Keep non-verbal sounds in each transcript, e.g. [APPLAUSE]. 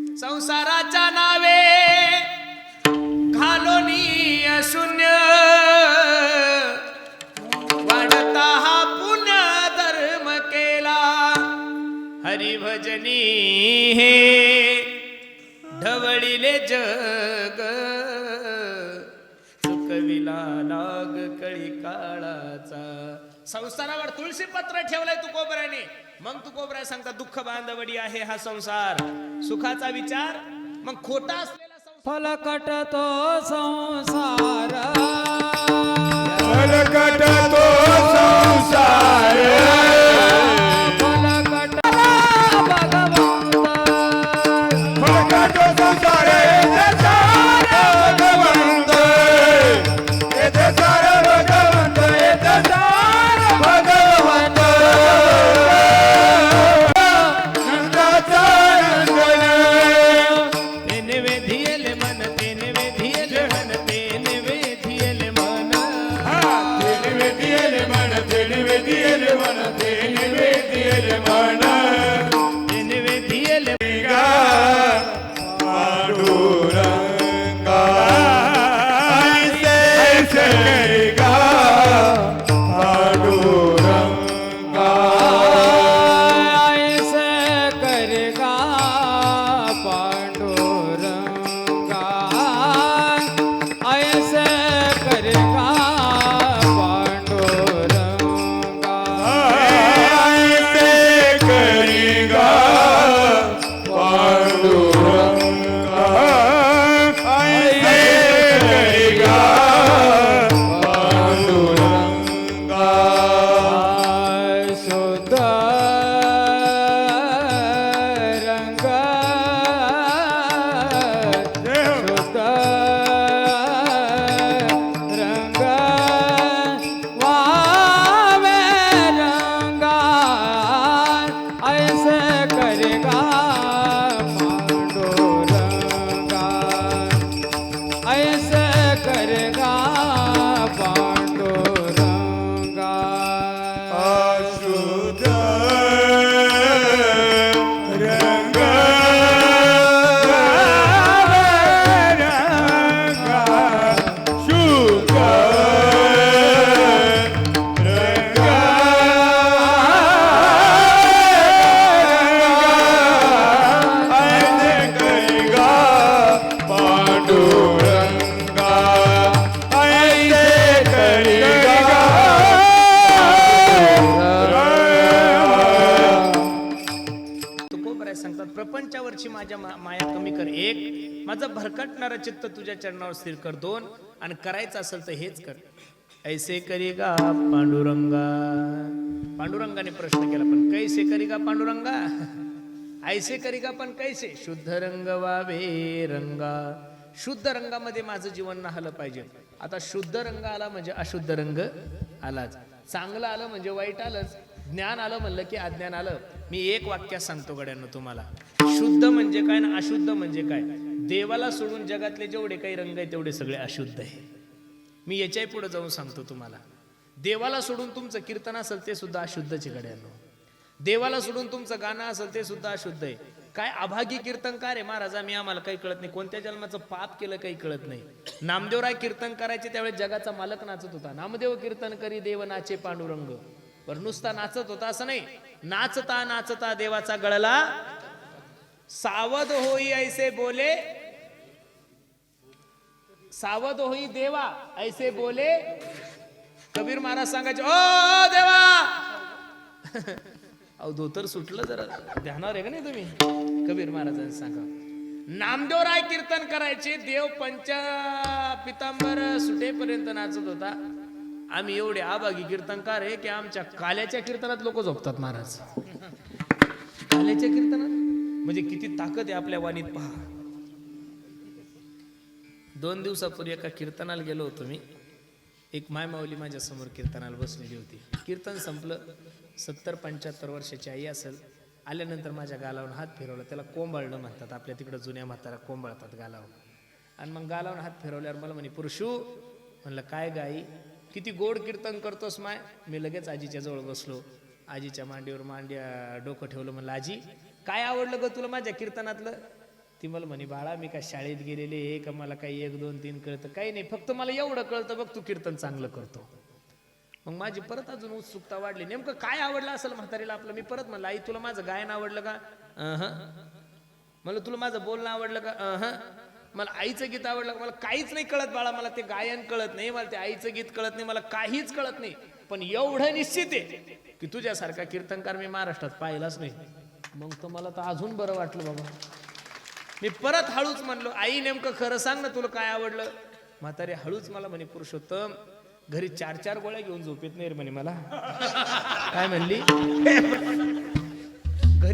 संसाराच्या नावे घालोनी शून्य. वाढता हा पुण्य धर्म केला. हरिभजनी हे ढवळीले जग. चुकविला नाग कळी काळाचा. संसारावर तुळशी पत्र ठेवलंय तू कोबऱ्याने. मग तू कोबऱ्या सांगता दुःख बांधवडी आहे हा संसार. सुखाचा विचार मग खोटा असलेला संसार. फलकट तो संसार. फलकट करेगा पांडुरंगा तुकोबराय प्रपंचावरची माझ्या माया कमी कर एक माझं भरकटणारं चित्त तुझ्या चरणावर स्थिर कर दोन आणि करायचं असेल तर हेच कर. ऐसे करीगा पांडुरंगा? पांडुरंगाने प्रश्न केला पण कैसे करी का पांडुरंगा? [LAUGHS] ऐसे करी का पण कैसे? शुद्ध रंग वावे रंगा. शुद्ध रंगामध्ये माझं जीवन नाहलं पाहिजे. आता शुद्ध रंग आला म्हणजे अशुद्ध रंग आलाच. चांगलं आलं म्हणजे वाईट आलंच. ज्ञान आलं म्हणलं की अज्ञान आलं. मी एक वाक्यात सांगतो गड्यांना तुम्हाला. शुद्ध म्हणजे काय ना अशुद्ध म्हणजे काय? देवाला सोडून जगातले जेवढे काही रंग आहे तेवढे सगळे अशुद्ध आहे. मी याच्याही पुढे जाऊन सांगतो तुम्हाला. देवाला सोडून तुमचं कीर्तन असेल ते सुद्धा अशुद्धचे गड्यांनो. देवाला सोडून तुमचं गाणं असेल ते सुद्धा अशुद्ध आहे. काय अभागी कीर्तनकार आहे महाराजा मी आम्हाला काही कळत नाही. कोणत्या जन्माचं पाप केलं काही कळत नाही. नामदेवराय कीर्तन करायचे त्यावेळेस जगाचा मालक नाचत होता. नामदेव कीर्तन करी देव नाचे पांडुरंग. पण नुसता नाचत होता असं नाही. नाचता नाचता देवाचा गळला. सावध होई ऐसे बोले. सावध होई देवा ऐसे बोले. कबीर महाराज सांगायचे ओ देवा. [LAUGHS] अहो धोतर सुटलं जरा. ध्यानावर आहे का नाही तुम्ही? कबीर महाराजांनी सांगा. नामदेव राय कीर्तन करायचे. देव पंच पितांबर सुटेपर्यंत नाचत होता. आम्ही एवढे आबागी कीर्तनकार आहे की आमच्या काल्याच्या कीर्तनात लोक झोपतात महाराज. काल्याच्या कीर्तनात? म्हणजे किती ताकद आहे आपल्या वाणीत पहा. दोन दिवसापूर्वी एका कीर्तनाला गेलो होतो मी. एक मायमाऊली माझ्यासमोर माझ्यासमोर कीर्तनाला बसलेली होती. कीर्तन संपलं. सत्तर पंच्याहत्तर वर्षाची आई असेल. आल्यानंतर माझ्या गालावून हात फिरवला. त्याला कोंबाळणं म्हणतात. आपल्या तिकडं जुन्या म्हातारा कोंबाळतात गालावर. आणि मग गालावून हात फिरवल्यावर मला म्हणे पुरुषू म्हणलं काय गाई किती गोड कीर्तन करतोस माय? मी लगेच आजीच्या जवळ बसलो. आजीच्या मांडीवर मांड्या डोकं ठेवलं म्हणलं आजी काय आवडलं ग तुला माझ्या कीर्तनातलं? ती मला म्हणे बाळा मी काय शाळेत गेलेले हे का? मला काही एक दोन तीन कळतं? काही नाही फक्त मला एवढं कळतं बघ तू कीर्तन चांगलं करतो. मग माझी परत अजून उत्सुकता वाढली. नेमकं काय आवडलं असेल म्हातारीला आपलं? मी परत म्हणलं आई तुला माझं गायन आवडलं का? अहं. मला तुला माझं बोलणं आवडलं का? अहं. मला आईचं गीत आवडलं मला काहीच नाही कळत बाळा मला ते गायन कळत नाही मला ते आईचं गीत कळत नाही मला काहीच कळत नाही. पण एवढं निश्चित आहे की तुझ्यासारखा कीर्तनकार मी महाराष्ट्रात पाहिलाच नाही. मग तर मला तर अजून बरं वाटलं बाबा. मी परत हळूच म्हणलो आई नेमकं खरं सांग ना तुला काय आवडलं? म्हातारे हळूच मला म्हणे पुरुषोत्तम घरी चार चार गोळ्या घेऊन झोपेत नाही रे म्हणे मला. काय म्हणली?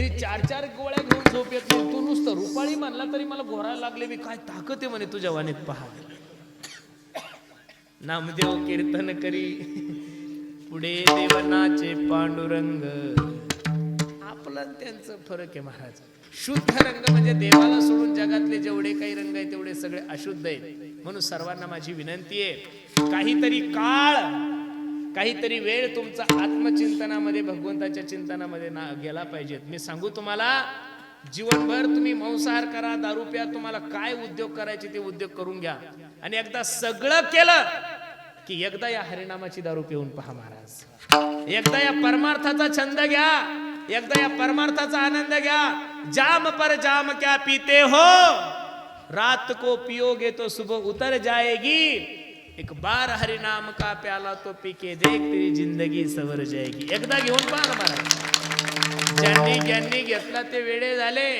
घरी चार चार गोळ्या घेऊन झोप येत नाही. तू नुसतं रुपाळी म्हणला तरी मला घोरायला लागले मी काय ताकद आहे म्हणे तुझ्या वाणीत पहा. नामदेव कीर्तन करी. पुढे देवनाचे पांडुरंग. आपलं त्यांचं फरक आहे महाराज. शुद्ध रंग म्हणजे देवाला सोडून जगातले जेवढे काही रंग आहेत तेवढे सगळे अशुद्ध आहेत. म्हणून सर्वांना माझी विनंती आहे काहीतरी काळ काहीतरी वेळ तुमचा आत्मचिंतनामध्ये भगवंताच्या चिंतनामध्ये ना गेला पाहिजेत मी सांगू तुम्हाला जीवनभर तुम्ही मांसाहार करा दारू प्या तुम्हाला काय उद्योग करायचे ते उद्योग करून घ्या. आणि एकदा सगळं केलं की एकदा या हरिनामाची दारू पिऊन पहा महाराज. एकदा या परमार्थाचा छंद घ्या. एकदा या परमार्थाचा आनंद घ्या. जाम पर जाम क्या पीते हो? रात को पियोगे तो सुबह उतर जाएगी. एक बार हरिनाम का प्याला तो पी के देख तेरी जिंदगी सवर जाएगी. एकदा घेऊन पाहा ना महाराज. ज्यांनी ज्यांनी घेतला ते वेळे झाले.